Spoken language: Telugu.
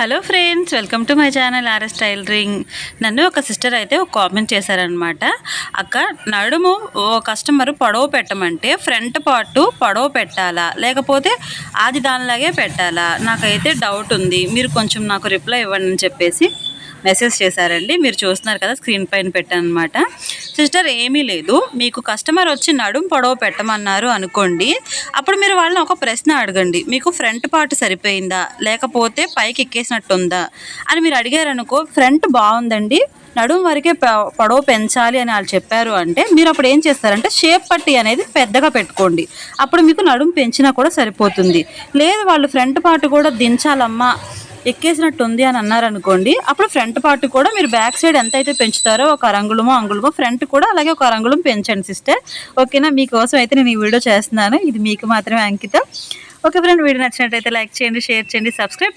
Hello friends welcome to my channel R S tailoring నన్ను ఒక సిస్టర్ అయితే ఒక కామెంట్ చేశారనమాట అక్క నడుము ఓ కస్టమర్ పొడవు పెట్టమంటే ఫ్రంట్ పార్ట్ పొడవు పెట్టాలా? లేకపోతే అది దానిలాగే పెట్టాలా? నాకైతే డౌట్ ఉంది. మీరు కొంచెం నాకు రిప్లై ఇవ్వండి అని చెప్పేసి. మెసేజ్ చేశారండి. మీరు చూస్తున్నారు కదా స్క్రీన్ పైన పెట్టాను అనమాట సిస్టర్ ఏమీ లేదు. మీకు కస్టమర్ వచ్చి నడుం పొడవు పెట్టమన్నారు అనుకోండి. అప్పుడు మీరు వాళ్ళని ఒక ప్రశ్న అడగండి. మీకు ఫ్రంట్ పార్ట్ సరిపోయిందా? లేకపోతే పైకి ఎక్కేసినట్టుందా? అని మీరు అడిగారనుకో ఫ్రంట్ బాగుందండి. నడుం వరకే ప- పొడవు పెంచాలి అని వాళ్ళు చెప్పారు అంటే మీరు అప్పుడు ఏం చేస్తారంటే షేప్ పట్టి అనేది పెద్దగా పెట్టుకోండి. అప్పుడు మీకు నడుం పెంచినా కూడా సరిపోతుంది. లేదు వాళ్ళు ఫ్రంట్ పార్ట్ కూడా దించాలమ్మా ఎక్కేసినట్టు ఉంది అని అన్నారు అనుకోండి అప్పుడు ఫ్రంట్ పార్ట్ కూడా మీరు బ్యాక్ సైడ్ ఎంత అయితే పెంచుతారో ఒక అరంగుళమో అంగుళమో ఫ్రంట్ కూడా అలాగే ఒక అరంగుళం పెంచండి సిస్టర్. ఓకేనా? మీకోసం అయితే నేను ఈ వీడియో చేస్తున్నాను. ఇది మీకు మాత్రమే అంకితం. ఓకే ఫ్రెండ్ వీడియో నచ్చినట్టయితే లైక్ చేయండి షేర్ చేయండి సబ్స్క్రైబ్